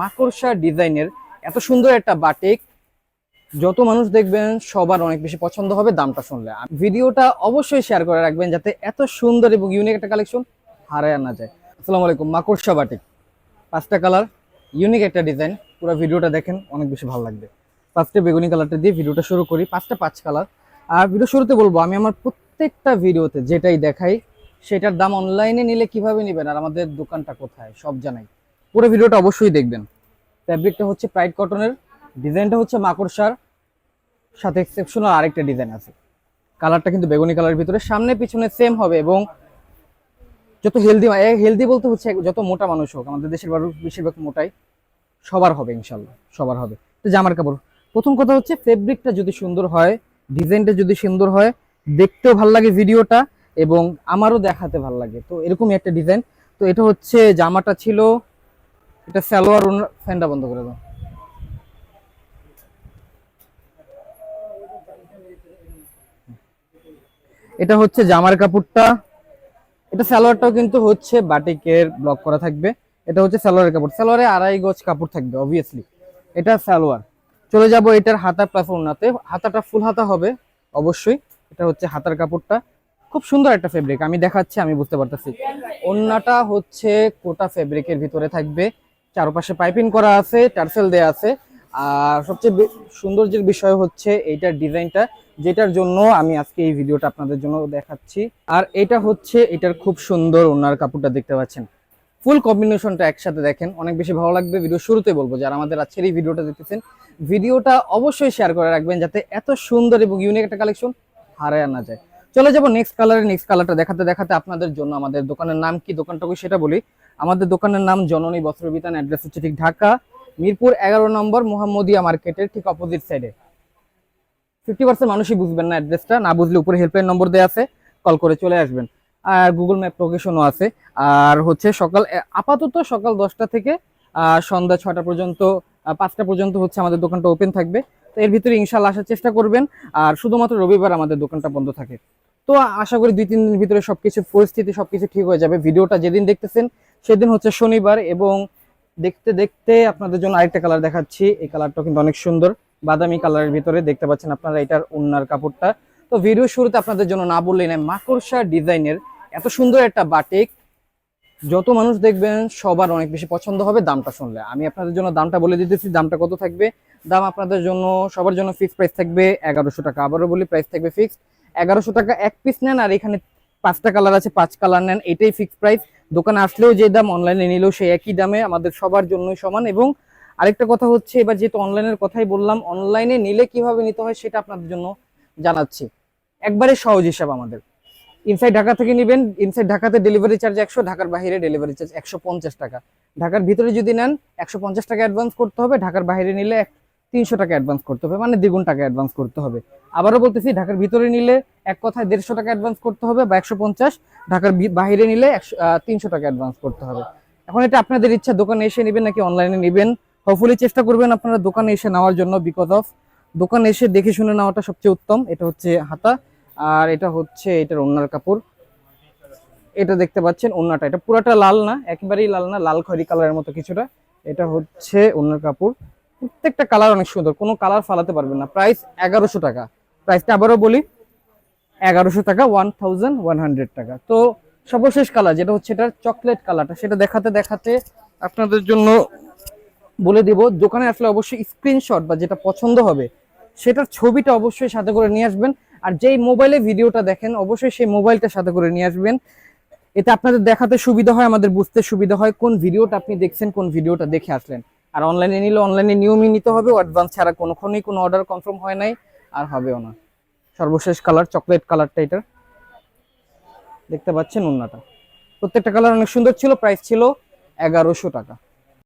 মাকড়সা ডিজাইনের এত সুন্দর একটা বাটিক। যত মানুষ দেখবেন, সবার অনেক বেশি পছন্দ হবে দামটা শুনলে। ভিডিওটা অবশ্যই শেয়ার করে রাখবেন যাতে এত সুন্দর এবং ইউনিক একটা কালেকশন হারায় না যায়। আসসালামু আলাইকুম, মাকড়সা বাটিক। পাঁচটা কালার ইউনিক একটা ডিজাইন পুরো ভিডিওটা দেখেন, অনেক বেশি ভালো লাগবে। ফার্স্টে বেগুনি কালারটা দিয়ে ভিডিওটা শুরু করি, পাঁচটা পাঁচ কালার আর ভিডিও শুরুতে বলব, আমি আমার প্রত্যেকটা ভিডিওতে যেটাই দেখাই, সেটার দাম অনলাইনে নিলে কীভাবে নেবেন? আর আমাদের দোকানটা কোথায়? সব জানাই। পুরো ভিডিওটা অবশ্যই দেখবেন। ফ্যাব্রিকটা হচ্ছে প্রাইড কটনের ডিজাইনটা হচ্ছে মাকড়সার সাথে এক্সেপশনাল আরেকটা ডিজাইন আছে। কালারটা কিন্তু বেগুনি কালারের ভিতরে, সামনে পিছনে সেম হবে এবং যত হেলদি হেলদি বলতে হচ্ছে যত মোটা মানুষ হোক, আমাদের দেশের মানুষ বেশিরভাগ মোটাই, সবার হবে ইনশাল্লাহ সবার হবে। তো জামার কাপড়, প্রথম কথা হচ্ছে ফেব্রিকটা যদি সুন্দর হয় ডিজাইনটা যদি সুন্দর হয়, দেখতেও ভালো লাগে ভিডিওটা এবং আমারও দেখাতে ভালো লাগে। তো এরকমই একটা ডিজাইন তো এটা হচ্ছে জামাটা ছিল এটা সালোয়ার ফ্যানটা বন্ধ করে দাও। এটা হচ্ছে জামার কাপড়টা। এটা সালোয়ারটাও কিন্তু হচ্ছে বাটিকের ব্লক করা থাকবে। এটা হচ্ছে সালোয়ারের কাপড়। সালোয়ারে আড়াই গজ কাপড় থাকবে অবভিয়াসলি এটা সালোয়ার। চলে যাব এটার হাতা প্লাস ওড়নাতে। হাতাটা ফুল হাতা হবে, অবশ্যই। এটা হচ্ছে হাতার কাপড়টা। খুব সুন্দর একটা ফেব্রিক আমি দেখাচ্ছি, আমি বুঝতে পারতেছি। ওড়নাটা হচ্ছে কোটা ফেব্রিকের ভিতরে থাকবে। চারপাশে পাইপিং করা আছে, টার্সেল দেয়া আছে। আর সবচেয়ে সৌন্দর্যের বিষয় হচ্ছে এইটার ডিজাইনটা, যেটার জন্য আমি আজকে এই ভিডিওটা আপনাদের জন্য দেখাচ্ছি। আর এটা হচ্ছে, এটার খুব সুন্দর ওনার কাপড়টা দেখতে পাচ্ছেন। ফুল কম্বিনেশনটা একসাথে দেখেন, অনেক বেশি ভালো লাগবে। ভিডিও শুরুতে বলব, যারা আমাদের আজকের এই ভিডিওটা দেখতেছেন, ভিডিওটা অবশ্যই শেয়ার করে রাখবেন যাতে এত সুন্দর এবং ইউনিক একটা কালেকশন হারায় না যায়। চলে যাব নেক্সট কালারে নেক্সট কালারটা দেখাতে দেখাতে আপনাদের জন্য আমাদের দোকানের নাম কি, দোকানটা কি সেটা বলি। আমাদের দোকানের নাম জননী বস্ত্রবিতান অ্যাড্রেস হচ্ছে ঠিক ঢাকা, মিরপুর এগারো নম্বর মোহাম্মদিয়া মার্কেটের ঠিক অপোজিট সাইডে ফিফটি পার্সেন্ট মানুষই বুঝবেন না অ্যাড্রেসটা না বুঝলে উপরে হেল্পলাইন নম্বর দেওয়া আছে কল করে চলে আসবেন। আর গুগল ম্যাপ লোকেশনও আছে। আর হচ্ছে সকাল আপাতত সকাল দশটা থেকে সন্ধ্যা ছটা পর্যন্ত পাঁচটা পর্যন্ত হচ্ছে আমাদের দোকানটা ওপেন থাকবে। তো এর ভিতরে ইনশাল্লাহ আসার চেষ্টা করবেন। আর শুধুমাত্র রবিবার আমাদের দোকানটা বন্ধ থাকে। তো আশা করি দুই, তিন দিনের ভিতরে সবকিছু পরিস্থিতি সবকিছু ঠিক হয়ে যাবে। ভিডিওটা যেদিন দেখতেছেন সেদিন হচ্ছে শনিবার এবং দেখতে দেখতে আপনাদের জন্য আরেকটা কালার দেখাচ্ছি। এই কালারটা কিন্তু অনেক সুন্দর। বাদামি কালারের ভিতরে দেখতে পাচ্ছেন আপনারা এটার ওন্নার কাপড়টা। তো ভিডিও শুরুতে আপনাদের জন্য না বললেই না মাকড়সা ডিজাইনের এত সুন্দর একটা বাটিক যত মানুষ দেখবেন সবার অনেক বেশি পছন্দ হবে দামটা শুনলে। আমি আপনাদের জন্য দামটা বলে দিতেছি, দামটা কত থাকবে? দাম আপনাদের জন্য, সবার জন্য ফিক্স প্রাইস থাকবে এগারোশো টাকা। আবারও বলি প্রাইস থাকবে ফিক্স এগারোশো টাকা এক পিস নেন আর এখানে পাঁচটা কালার আছে, পাঁচ কালার নেন, এটাই ফিক্স প্রাইস দোকানে আসলেও যে দাম অনলাইনে নিলেও সেই একই দামে আমাদের সবার জন্যই সমান এবং আরেকটা কথা হচ্ছে, এবার যেহেতু অনলাইনের কথাই বললাম অনলাইনে নিলে কীভাবে নিতে হয় সেটা আপনাদের জন্য জানাচ্ছি। একবারে সহজ হিসাব আমাদের। ইনসাইড ঢাকা থেকে নেবেন ইনসাইড ঢাকাতে ডেলিভারি চার্জ একশো, ঢাকার বাইরে ডেলিভারি চার্জ একশো পঞ্চাশ টাকা। ঢাকার ভিতরে যদি নেন, একশো পঞ্চাশ টাকা অ্যাডভান্স করতে হবে, ঢাকার বাইরে নিলে তিনশো টাকা অ্যাডভান্স করতে হবে মানে দ্বিগুণ টাকা অ্যাডভান্স করতে হবে। আবারও বলতেছি, ঢাকার ভিতরে নিলে এক কথায় দেড়শো টাকা অ্যাডভান্স করতে হবে বা একশো পঞ্চাশ, ঢাকার বাইরে নিলে একশো তিনশো টাকা অ্যাডভান্স করতে হবে। এখন এটা আপনাদের ইচ্ছা, দোকানে এসে নেবেন নাকি অনলাইনে নেবেন? হোপফুলি চেষ্টা করবেন আপনারা দোকানে এসে নেওয়ার জন্য বিকজ অফ দোকানে এসে দেখে শুনে নেওয়াটা সবচেয়ে উত্তম, এটা হচ্ছে হাতা, আর এটা হচ্ছে এটার ওনার কাপড়। এটা দেখতে পাচ্ছেন, ওন্নাটা, এটা পুরাটা লাল না, একেবারেই লাল না, লাল খয়রি কালারের মতো কিছুটা। এটা হচ্ছে ওনার কাপড়। প্রত্যেকটা কালার অনেক সুন্দর, কোনো কালার ফালাতে পারবেন না। প্রাইস এগারোশো টাকা। প্রাইসটা আবারও বলি, এগারোশো টাকা ওয়ান থাউজেন্ড ওয়ান হান্ড্রেড টাকা। তো সর্বশেষ কালার যেটা হচ্ছে এটার চকলেট কালারটা সেটা দেখাতে দেখাতে আপনাদের জন্য বলে দিব। দোকানে আসলে অবশ্যই স্ক্রিনশট বা যেটা পছন্দ হবে, সেটার ছবিটা অবশ্যই সাথে করে নিয়ে আসবেন। আর যেই মোবাইলে ভিডিওটা দেখেন, অবশ্যই সেই মোবাইলটা সাথে করে নিয়ে আসবেন। এতে আপনাদের দেখাতে সুবিধা হয়, আমাদের বুঝতে সুবিধা হয় কোন ভিডিওটা আপনি দেখছেন, কোন ভিডিওটা দেখে আসলেন। আর অনলাইনে নিলে অনলাইনে নিয়মই নিতে হবে অ্যাডভান্স ছাড়া কোনোক্ষণই কোনো অর্ডার কনফার্ম হয় নাই, আর হবেও না। সর্বশেষ কালার চকলেট কালারটা এটার। দেখতে পাচ্ছেন উন্নাটা প্রত্যেকটা কালার অনেক সুন্দর ছিল প্রাইস ছিল এগারোশো টাকা।